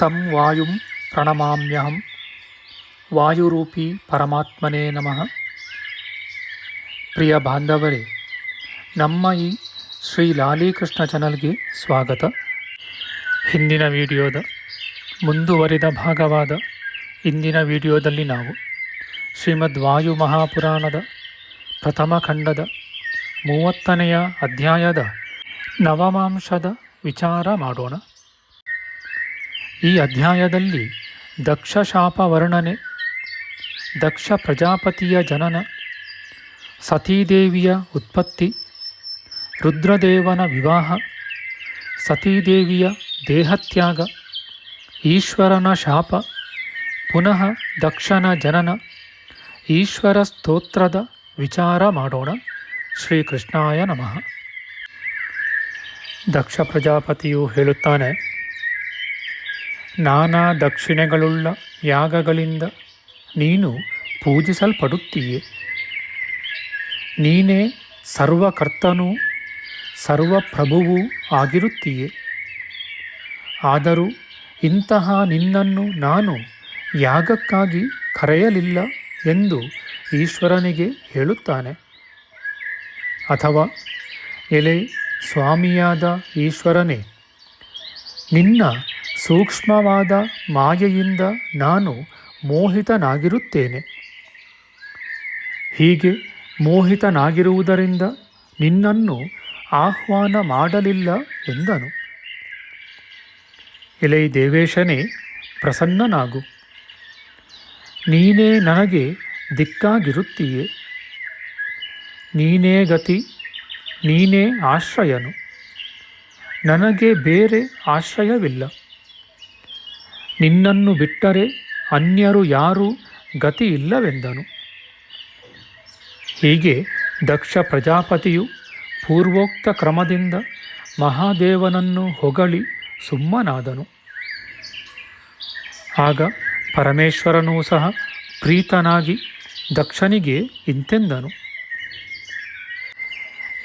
ತಂ ವಾಯುಂ ಪ್ರಣಮಾಮ್ಯಹಂ ವಾಯುರೂಪಿ ಪರಮಾತ್ಮನೇ ನಮಃ ಪ್ರಿಯ ಬಾಂಧವರೇ ನಮ್ಮ ಈ ಶ್ರೀ ಲಾಲೀಕೃಷ್ಣ ಚಾನಲ್ಗೆ ಸ್ವಾಗತ ಹಿಂದಿನ ವಿಡಿಯೋದ ಮುಂದುವರಿದ ಭಾಗವಾದ ಇಂದಿನ ವಿಡಿಯೋದಲ್ಲಿ ನಾವು ಶ್ರೀಮದ್ ವಾಯು ಮಹಾಪುರಾಣದ ಪ್ರಥಮ ಖಂಡದ ಮೂವತ್ತನೆಯ ಅಧ್ಯಾಯದ ನವಮಾಂಶದ ವಿಚಾರ ಮಾಡೋಣ. ಈ ಅಧ್ಯಾಯದಲ್ಲಿ ದಕ್ಷಶಾಪ ವರ್ಣನೆ ದಕ್ಷ ಪ್ರಜಾಪತಿಯ ಜನನ, ಸತೀದೇವಿಯ ಉತ್ಪತ್ತಿ, ರುದ್ರದೇವನ ವಿವಾಹ, ಸತೀದೇವಿಯ ದೇಹತ್ಯಾಗ, ಈಶ್ವರನ ಶಾಪ, ಪುನಃ ದಕ್ಷನ ಜನನ, ಈಶ್ವರ ಸ್ತೋತ್ರದ ವಿಚಾರ ಮಾಡೋಣ. ಶ್ರೀಕೃಷ್ಣಾಯ ನಮಃ. ದಕ್ಷ ಪ್ರಜಾಪತಿಯು ಹೇಳುತ್ತಾನೆ ನಾನಾ ದಕ್ಷಿಣೆಗಳುಳ್ಳ ಯಾಗಗಳಿಂದ ನೀನು ಪೂಜಿಸಲ್ಪಡುತ್ತೀಯೆ. ನೀನೇ ಸರ್ವಕರ್ತನೂ ಸರ್ವಪ್ರಭುವೂ ಆಗಿರುತ್ತೀಯೆ. ಆದರೂ ಇಂತಹ ನಿನ್ನನ್ನು ನಾನು ಯಾಗಕ್ಕಾಗಿ ಕರೆಯಲಿಲ್ಲ ಎಂದು ಈಶ್ವರನಿಗೆ ಹೇಳುತ್ತಾನೆ. ಅಥವಾ ಎಲೆ ಸ್ವಾಮಿಯಾದ ಈಶ್ವರನೇ, ನಿನ್ನ ಸೂಕ್ಷ್ಮವಾದ ಮಾಯೆಯಿಂದ ನಾನು ಮೋಹಿತನಾಗಿರುತ್ತೇನೆ. ಹೀಗೆ ಮೋಹಿತನಾಗಿರುವುದರಿಂದ ನಿನ್ನನ್ನು ಆಹ್ವಾನ ಮಾಡಲಿಲ್ಲ ಎಂದನು. ಎಲೈ ದೇವೇಶನೇ, ಪ್ರಸನ್ನನಾಗು. ನೀನೇ ನನಗೆ ದಿಕ್ಕಾಗಿರುತ್ತೀಯೆ. ನೀನೇ ಗತಿ, ನೀನೇ ಆಶ್ರಯನು. ನನಗೆ ಬೇರೆ ಆಶ್ರಯವಿಲ್ಲ. ನಿನ್ನನ್ನು ಬಿಟ್ಟರೆ ಅನ್ಯರು ಯಾರೂ ಗತಿ ಇಲ್ಲವೆಂದನು ಹೀಗೆ ದಕ್ಷ ಪ್ರಜಾಪತಿಯು ಪೂರ್ವೋಕ್ತ ಕ್ರಮದಿಂದ ಮಹಾದೇವನನ್ನು ಹೊಗಳಿ ಸುಮ್ಮನಾದನು. ಆಗ ಪರಮೇಶ್ವರನೂ ಸಹ ಪ್ರೀತನಾಗಿ ದಕ್ಷನಿಗೆ ಇಂತೆಂದನು.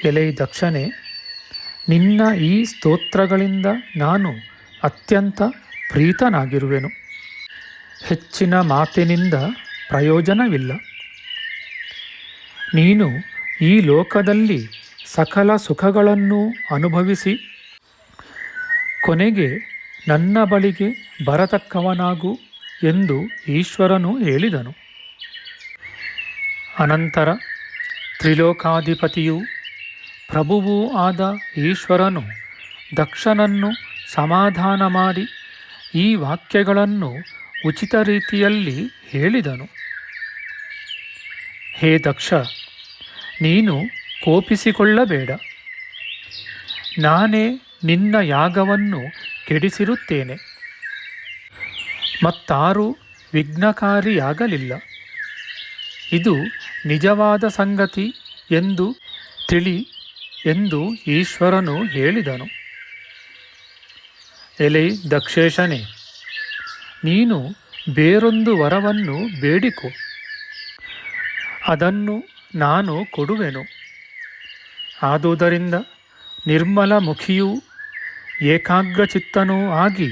ಎಲೈ ದಕ್ಷನೇ, ನಿನ್ನ ಈ ಸ್ತೋತ್ರಗಳಿಂದ ನಾನು ಅತ್ಯಂತ ಪ್ರೀತನಾಗಿರುವೆನು. ಹೆಚ್ಚಿನ ಮಾತಿನಿಂದ ಪ್ರಯೋಜನವಿಲ್ಲ. ನೀನು ಈ ಲೋಕದಲ್ಲಿ ಸಕಲ ಸುಖಗಳನ್ನು ಅನುಭವಿಸಿ, ಕೊನೆಗೆ ನನ್ನ ಬಳಿಗೆ ಬರತಕ್ಕವನಾಗು ಎಂದು ಈಶ್ವರನು ಹೇಳಿದನು. ಅನಂತರ ತ್ರಿಲೋಕಾಧಿಪತಿಯು ಪ್ರಭುವೂ ಆದ ಈಶ್ವರನು ದಕ್ಷನನ್ನು ಸಮಾಧಾನ ಮಾಡಿ ಈ ವಾಕ್ಯಗಳನ್ನು ಉಚಿತ ರೀತಿಯಲ್ಲಿ ಹೇಳಿದನು. ಹೇ ದಕ್ಷ, ನೀನು ಕೋಪಿಸಿಕೊಳ್ಳಬೇಡ. ನಾನೇ ನಿನ್ನ ಯಾಗವನ್ನು ಕೆಡಿಸಿರುತ್ತೇನೆ. ಮತ್ತಾರೂ ವಿಘ್ನಕಾರಿಯಾಗಲಿಲ್ಲ. ಇದು ನಿಜವಾದ ಸಂಗತಿ ಎಂದು ತಿಳಿ ಎಂದು ಈಶ್ವರನು ಹೇಳಿದನು. ಎಲೆ ದಕ್ಷೇಶನೆ, ನೀನು ಬೇರೊಂದು ವರವನ್ನು ಬೇಡಿಕೊ. ಅದನ್ನು ನಾನು ಕೊಡುವೆನು. ಆದುದರಿಂದ ನಿರ್ಮಲ ಮುಖಿಯೂ ಏಕಾಗ್ರಚಿತ್ತನೂ ಆಗಿ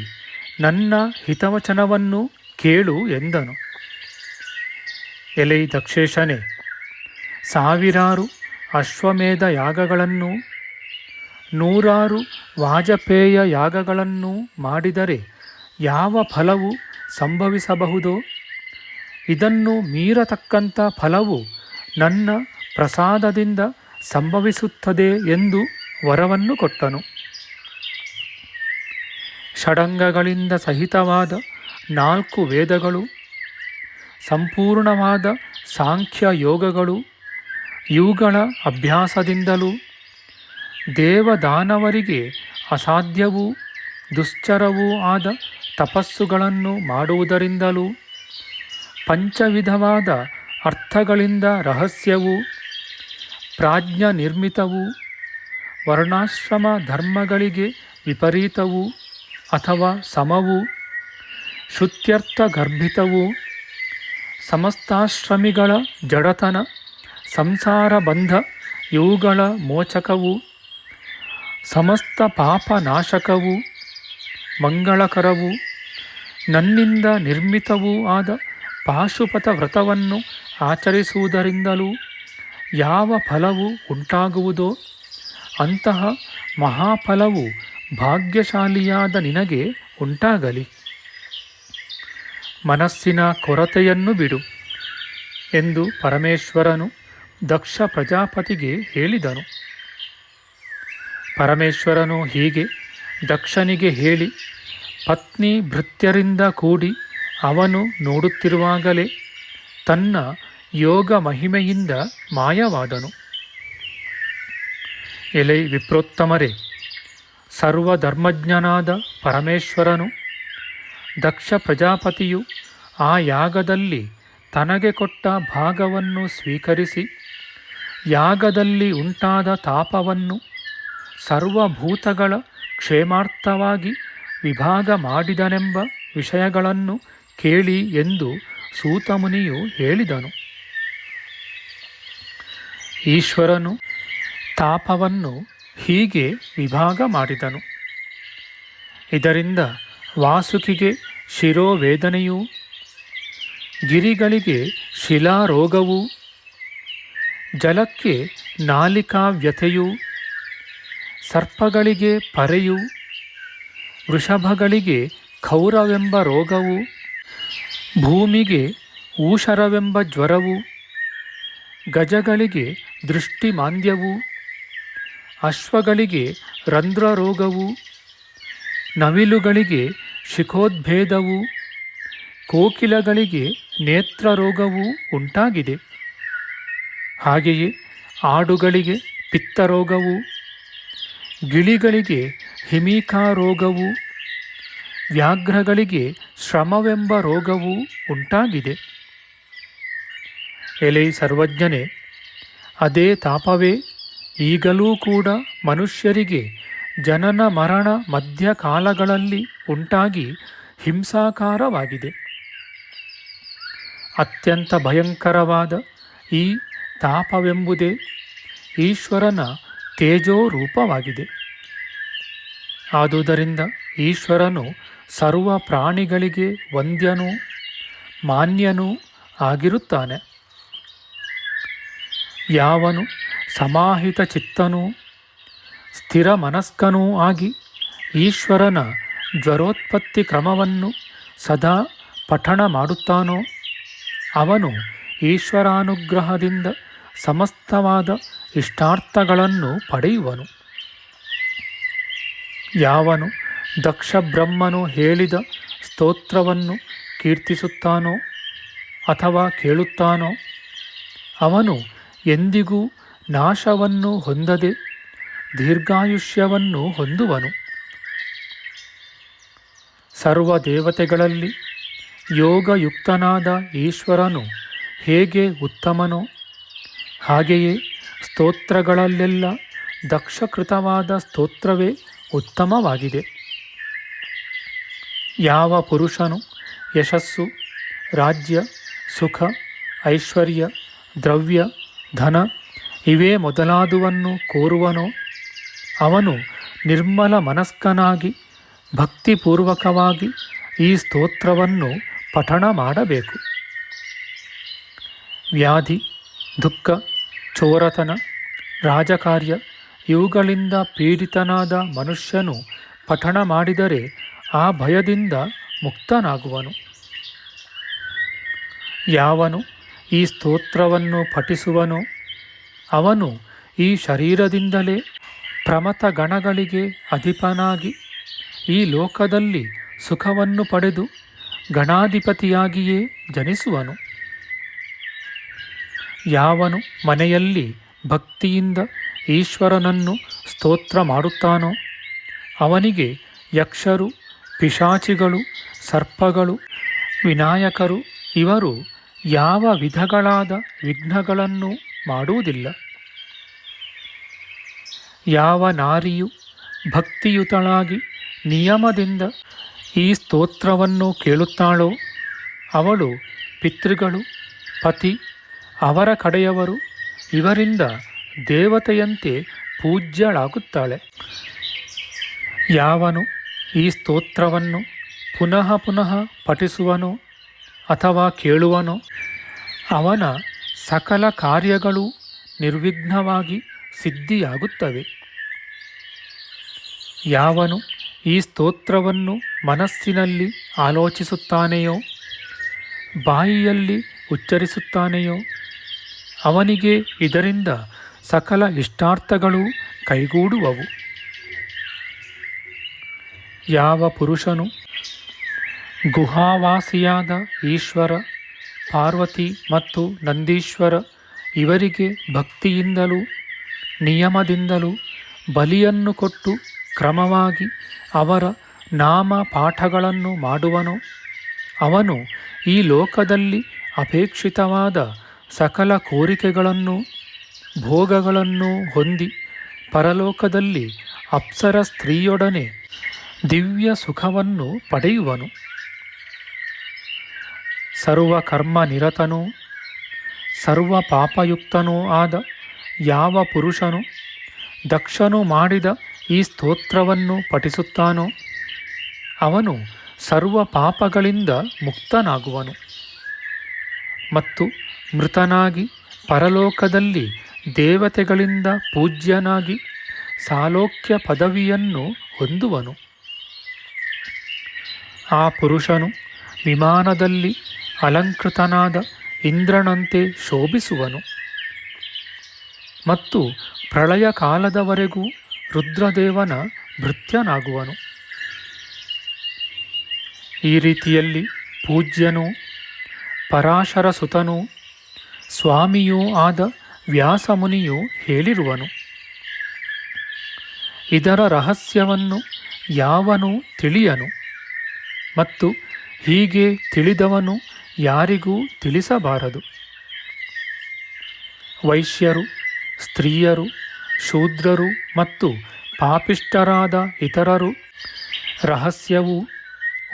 ನನ್ನ ಹಿತವಚನವನ್ನು ಕೇಳು ಎಂದನು. ಎಲೈ ದಕ್ಷೇಶನೆ, ಸಾವಿರಾರು ಅಶ್ವಮೇಧ ಯಾಗಗಳನ್ನು ನೂರಾರು ವಾಜಪೇಯ ಯಾಗಗಳನ್ನು ಮಾಡಿದರೆ ಯಾವ ಫಲವು ಸಂಭವಿಸಬಹುದೋ? ಇದನ್ನು ಮೀರತಕ್ಕಂಥ ಫಲವು ನನ್ನ ಪ್ರಸಾದದಿಂದ ಸಂಭವಿಸುತ್ತದೆ ಎಂದು ವರವನ್ನು ಕೊಟ್ಟನು. ಷಡಂಗಗಳಿಂದ ಸಹಿತವಾದ ನಾಲ್ಕು ವೇದಗಳು, ಸಂಪೂರ್ಣವಾದ ಸಾಂಖ್ಯ ಯೋಗಗಳು, ಇವುಗಳ ಅಭ್ಯಾಸದಿಂದಲೂ ದೇವದಾನವರಿಗೆ ಅಸಾಧ್ಯವೂ ದುಶ್ಚರವೂ ಆದ ತಪಸ್ಸುಗಳನ್ನು ಮಾಡುವುದರಿಂದಲೂ, ಪಂಚವಿಧವಾದ ಅರ್ಥಗಳಿಂದ ರಹಸ್ಯವೂ ಪ್ರಾಜ್ಞ ನಿರ್ಮಿತವೂ ವರ್ಣಾಶ್ರಮ ಧರ್ಮಗಳಿಗೆ ವಿಪರೀತವೂ ಅಥವಾ ಸಮವೂ ಶುತ್ಯರ್ಥ ಗರ್ಭಿತವೂ, ಸಮಸ್ತಾಶ್ರಮಿಗಳ ಜಡತನ ಸಂಸಾರ ಬಂಧ ಇವುಗಳ ಮೋಚಕವು ಸಮಸ್ತ ಪಾಪ ನಾಶಕವೂ ಮಂಗಳಕರವೂ ನನ್ನಿಂದ ನಿರ್ಮಿತವೂ ಆದ ಪಾಶುಪತ ವ್ರತವನ್ನು ಆಚರಿಸುವುದರಿಂದಲೂ ಯಾವ ಫಲವು ಉಂಟಾಗುವುದೋ ಅಂತಹ ಮಹಾಫಲವು ಭಾಗ್ಯಶಾಲಿಯಾದ ನಿನಗೆ ಉಂಟಾಗಲಿ. ಮನಸ್ಸಿನ ಕೊರತೆಯನ್ನು ಬಿಡು ಎಂದು ಪರಮೇಶ್ವರನು ದಕ್ಷ ಪ್ರಜಾಪತಿಗೆ ಹೇಳಿದನು. ಪರಮೇಶ್ವರನು ಹೀಗೆ ದಕ್ಷನಿಗೆ ಹೇಳಿ, ಪತ್ನಿ ಭೃತ್ಯರಿಂದ ಕೂಡಿ ಅವನು ನೋಡುತ್ತಿರುವಾಗಲೇ ತನ್ನ ಯೋಗ ಮಹಿಮೆಯಿಂದ ಮಾಯವಾದನು. ಎಲೆ ವಿಪ್ರೋತ್ತಮರೇ, ಸರ್ವಧರ್ಮಜ್ಞನಾದ ಪರಮೇಶ್ವರನು, ದಕ್ಷ ಪ್ರಜಾಪತಿಯು ಆ ಯಾಗದಲ್ಲಿ ತನಗೆ ಕೊಟ್ಟ ಭಾಗವನ್ನು ಸ್ವೀಕರಿಸಿ, ಯಾಗದಲ್ಲಿ ಉಂಟಾದ ತಾಪವನ್ನು ಸರ್ವಭೂತಗಳ ಕ್ಷೇಮಾರ್ಥವಾಗಿ ವಿಭಾಗ ಮಾಡಿದನೆಂಬ ವಿಷಯಗಳನ್ನು ಕೇಳಿ ಎಂದು ಸೂತಮುನಿಯು ಹೇಳಿದನು. ಈಶ್ವರನು ತಾಪವನ್ನು ಹೀಗೆ ವಿಭಾಗ ಮಾಡಿದನು. ಇದರಿಂದ ವಾಸುಕಿಗೆ ಶಿರೋವೇದನೆಯೂ, ಗಿರಿಗಳಿಗೆ ಶಿಲಾರೋಗವು, ಜಲಕ್ಕೆ ನಾಲಿಕಾ ವ್ಯಥೆಯು ಸರ್ಪಗಳಿಗೆ ಪರೆಯು, ವೃಷಭಗಳಿಗೆ ಖೌರವೆಂಬ ರೋಗವು, ಭೂಮಿಗೆ ಊಷರವೆಂಬ ಜ್ವರವು, ಗಜಗಳಿಗೆ ದೃಷ್ಟಿಮಾಂದ್ಯವು, ಅಶ್ವಗಳಿಗೆ ರಂಧ್ರ ರೋಗವು ನವಿಲುಗಳಿಗೆ ಶಿಖೋದ್ಭೇದವು, ಕೋಕಿಲಗಳಿಗೆ ನೇತ್ರ ರೋಗವು ಉಂಟಾಗಿದೆ. ಹಾಗೆಯೇ ಆಡುಗಳಿಗೆ ಪಿತ್ತರೋಗವು ಗಿಳಿಗಳಿಗೆ ಹಿಮಿಕಾ ರೋಗವು, ವ್ಯಾಘ್ರಗಳಿಗೆ ಶ್ರಮವೆಂಬ ರೋಗವೂ ಉಂಟಾಗಿದೆ. ಎಲೆ ಸರ್ವಜ್ಞನೆ, ಅದೇ ತಾಪವೇ, ಈಗಲೂ ಕೂಡ ಮನುಷ್ಯರಿಗೆ ಜನನ ಮರಣ ಮಧ್ಯಕಾಲಗಳಲ್ಲಿ ಉಂಟಾಗಿ ಹಿಂಸಾಕಾರವಾಗಿದೆ. ಅತ್ಯಂತ ಭಯಂಕರವಾದ ಈ ತಾಪವೆಂಬುದೇ ಈಶ್ವರನ ತೇಜೋರೂಪವಾಗಿದೆ. ಆದುದರಿಂದ ಈಶ್ವರನು ಸರ್ವ ಪ್ರಾಣಿಗಳಿಗೆ ವಂದ್ಯನೂ ಮಾನ್ಯನೂ ಆಗಿರುತ್ತಾನೆ. ಯಾವನು ಸಮಾಹಿತ ಚಿತ್ತನೂ ಸ್ಥಿರ ಮನಸ್ಕನೂ ಆಗಿ ಈಶ್ವರನ ಜ್ವರೋತ್ಪತ್ತಿ ಕ್ರಮವನ್ನು ಸದಾ ಪಠಣ ಮಾಡುತ್ತಾನೋ, ಅವನು ಈಶ್ವರಾನುಗ್ರಹದಿಂದ ಸಮಸ್ತವಾದ ಇಷ್ಟಾರ್ಥಗಳನ್ನು ಪಡೆಯುವನು. ಯಾವನು ದಕ್ಷ ಬ್ರಹ್ಮನು ಹೇಳಿದ ಸ್ತೋತ್ರವನ್ನು ಕೀರ್ತಿಸುತ್ತಾನೋ ಅಥವಾ ಕೇಳುತ್ತಾನೋ, ಅವನು ಎಂದಿಗೂ ನಾಶವನ್ನು ಹೊಂದದೆ ದೀರ್ಘಾಯುಷ್ಯವನ್ನು ಹೊಂದುವನು. ಸರ್ವ ದೇವತೆಗಳಲ್ಲಿ ಯೋಗಯುಕ್ತನಾದ ಈಶ್ವರನು ಹೇಗೆ ಉತ್ತಮನೋ ಹಾಗೆಯೇ ಸ್ತೋತ್ರಗಳಲ್ಲೆಲ್ಲ ದಕ್ಷಕೃತವಾದ ಸ್ತೋತ್ರವೇ ಉತ್ತಮವಾಗಿದೆ. ಯಾವ ಪುರುಷನು ಯಶಸ್ಸು, ರಾಜ್ಯ, ಸುಖ, ಐಶ್ವರ್ಯ, ದ್ರವ್ಯ, ಧನ ಇವೇ ಮೊದಲಾದುವನ್ನು ಕೋರುವನೋ? ಅವನು ನಿರ್ಮಲ ಮನಸ್ಕನಾಗಿ, ಭಕ್ತಿಪೂರ್ವಕವಾಗಿ ಈ ಸ್ತೋತ್ರವನ್ನು ಪಠಣ ಮಾಡಬೇಕು. ವ್ಯಾಧಿ, ದುಃಖ ಚೋರತನ, ರಾಜಕಾರ್ಯ, ಇವುಗಳಿಂದ ಪೀಡಿತನಾದ ಮನುಷ್ಯನು ಪಠಣ ಮಾಡಿದರೆ ಆ ಭಯದಿಂದ ಮುಕ್ತನಾಗುವನು. ಯಾವನು ಈ ಸ್ತೋತ್ರವನ್ನು ಪಠಿಸುವನೋ, ಅವನು ಈ ಶರೀರದಿಂದಲೇ ಪ್ರಮತ ಗಣಗಳಿಗೆ ಅಧಿಪನಾಗಿ ಈ ಲೋಕದಲ್ಲಿ ಸುಖವನ್ನು ಪಡೆದು ಗಣಾಧಿಪತಿಯಾಗಿಯೇ ಜನಿಸುವನು. ಯಾವನು ಮನೆಯಲ್ಲಿ ಭಕ್ತಿಯಿಂದ ಈಶ್ವರನನ್ನು ಸ್ತೋತ್ರ ಮಾಡುತ್ತಾನೋ? ಅವನಿಗೆ ಯಕ್ಷರು, ಪಿಶಾಚಿಗಳು, ಸರ್ಪಗಳು, ವಿನಾಯಕರು, ಇವರು ಯಾವ ವಿಧಗಳಾದ ವಿಘ್ನಗಳನ್ನು ಮಾಡುವುದಿಲ್ಲ? ಯಾವ ನಾರಿಯು ಭಕ್ತಿಯುತಳಾಗಿ ನಿಯಮದಿಂದ ಈ ಸ್ತೋತ್ರವನ್ನು ಕೇಳುತ್ತಾಳೋ? ಅವಳು ಪಿತೃಗಳು, ಪತಿ ಅವರ ಕಡೆಯವರು ಇವರಿಂದ ದೇವತೆಯಂತೆ ಪೂಜ್ಯಳಾಗುತ್ತಾಳೆ. ಯಾವನು ಈ ಸ್ತೋತ್ರವನ್ನು ಪುನಃ ಪುನಃ ಪಠಿಸುವನೋ ಅಥವಾ ಕೇಳುವನೋ ಅವನ ಸಕಲ ಕಾರ್ಯಗಳು ನಿರ್ವಿಘ್ನವಾಗಿ ಸಿದ್ಧಿಯಾಗುತ್ತವೆ. ಯಾವನು ಈ ಸ್ತೋತ್ರವನ್ನು ಮನಸ್ಸಿನಲ್ಲಿ ಆಲೋಚಿಸುತ್ತಾನೆಯೋ, ಬಾಯಿಯಲ್ಲಿ ಉಚ್ಚರಿಸುತ್ತಾನೆಯೋ ಅವನಿಗೆ ಇದರಿಂದ ಸಕಲ ಇಷ್ಟಾರ್ಥಗಳು ಕೈಗೂಡುವವು. ಯಾವ ಪುರುಷನು ಗುಹಾವಾಸಿಯಾದ ಈಶ್ವರ, ಪಾರ್ವತಿ ಮತ್ತು ನಂದೀಶ್ವರ ಇವರಿಗೆ ಭಕ್ತಿಯಿಂದಲೂ ನಿಯಮದಿಂದಲೂ ಬಲಿಯನ್ನು ಕೊಟ್ಟು ಕ್ರಮವಾಗಿ ಅವರ ನಾಮ ಪಾಠಗಳನ್ನು ಮಾಡುವನು. ಅವನು ಈ ಲೋಕದಲ್ಲಿ ಅಪೇಕ್ಷಿತವಾದ ಸಕಲ ಕೋರಿಕೆಗಳನ್ನು, ಭೋಗಗಳನ್ನು ಹೊಂದಿ ಪರಲೋಕದಲ್ಲಿ ಅಪ್ಸರ ಸ್ತ್ರೀಯೊಡನೆ ದಿವ್ಯ ಸುಖವನ್ನು ಪಡೆಯುವನು. ಸರ್ವ ಕರ್ಮ ನಿರತನೂ, ಸರ್ವ ಪಾಪಯುಕ್ತನೂ ಆದ ಯಾವ ಪುರುಷನು ದಕ್ಷನು ಮಾಡಿದ ಈ ಸ್ತೋತ್ರವನ್ನು ಪಠಿಸುತ್ತಾನೋ, ಅವನು ಸರ್ವ ಪಾಪಗಳಿಂದ ಮುಕ್ತನಾಗುವನು. ಮತ್ತು ಮೃತನಾಗಿ ಪರಲೋಕದಲ್ಲಿ ದೇವತೆಗಳಿಂದ ಪೂಜ್ಯನಾಗಿ ಸಾಲೋಕ್ಯ ಪದವಿಯನ್ನು ಹೊಂದುವನು. ಆ ಪುರುಷನು ವಿಮಾನದಲ್ಲಿ ಅಲಂಕೃತನಾದ ಇಂದ್ರನಂತೆ ಶೋಭಿಸುವನು. ಮತ್ತು ಪ್ರಳಯ ಕಾಲದವರೆಗೂ ರುದ್ರದೇವನ ಭೃತ್ಯನಾಗುವನು. ಈ ರೀತಿಯಲ್ಲಿ ಪೂಜ್ಯನು ಪರಾಶರ ಸುತನೂ ಸ್ವಾಮಿಯೂ ಆದ ವ್ಯಾಸಮುನಿಯು ಹೇಳಿರುವನು, ಇದರ ರಹಸ್ಯವನ್ನು ಯಾವನೂ ತಿಳಿಯನು ಮತ್ತು ಹೀಗೆ ತಿಳಿದವನು ಯಾರಿಗೂ ತಿಳಿಸಬಾರದು. ವೈಶ್ಯರು, ಸ್ತ್ರೀಯರು, ಶೂದ್ರರು ಮತ್ತು ಪಾಪಿಷ್ಟರಾದ ಇತರರು ರಹಸ್ಯವೂ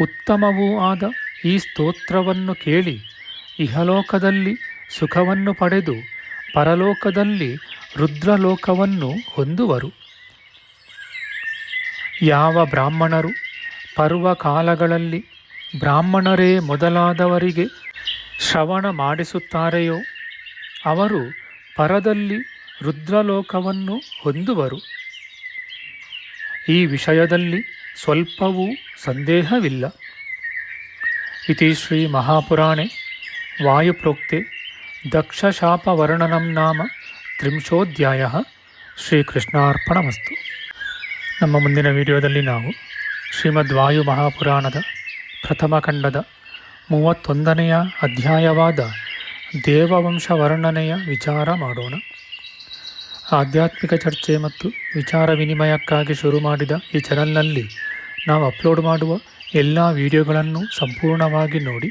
ಉತ್ತಮವೂ ಆದ ಈ ಸ್ತೋತ್ರವನ್ನು ಕೇಳಿ ಇಹಲೋಕದಲ್ಲಿ ಸುಖವನ್ನು ಪಡೆದು ಪರಲೋಕದಲ್ಲಿ ರುದ್ರಲೋಕವನ್ನು ಹೊಂದುವರು. ಯಾವ ಬ್ರಾಹ್ಮಣರು ಪರ್ವಕಾಲಗಳಲ್ಲಿ ಬ್ರಾಹ್ಮಣರೇ ಮೊದಲಾದವರಿಗೆ ಶ್ರವಣ ಮಾಡಿಸುತ್ತಾರೆಯೋ, ಅವರು ಪರದಲ್ಲಿ ರುದ್ರಲೋಕವನ್ನು ಹೊಂದುವರು. ಈ ವಿಷಯದಲ್ಲಿ ಸ್ವಲ್ಪವೂ ಸಂದೇಹವಿಲ್ಲ. ಇತಿ ಶ್ರೀ ಮಹಾಪುರಾಣೆ ವಾಯುಪ್ರೋಕ್ತೆ ದಕ್ಷಶಾಪವರ್ಣನಂ ನಾಮ ತ್ರಿಂಶೋಧ್ಯಾಯ ಶ್ರೀಕೃಷ್ಣಾರ್ಪಣಮಸ್ತು. ನಮ್ಮ ಮುಂದಿನ ವಿಡಿಯೋದಲ್ಲಿ ನಾವು ಶ್ರೀಮದ್ ವಾಯು ಮಹಾಪುರಾಣದ ಪ್ರಥಮ ಖಂಡದ ಮೂವತ್ತೊಂದನೆಯ ಅಧ್ಯಾಯವಾದ ದೇವವಂಶ ವರ್ಣನೆಯ ವಿಚಾರ ಮಾಡೋಣ. ಆಧ್ಯಾತ್ಮಿಕ ಚರ್ಚೆ ಮತ್ತು ವಿಚಾರ ವಿನಿಮಯಕ್ಕಾಗಿ ಶುರು ಮಾಡಿದ ಈ ಚಾನಲ್ನಲ್ಲಿ ನಾವು ಅಪ್ಲೋಡ್ ಮಾಡುವ ಎಲ್ಲ ವಿಡಿಯೋಗಳನ್ನು ಸಂಪೂರ್ಣವಾಗಿ ನೋಡಿ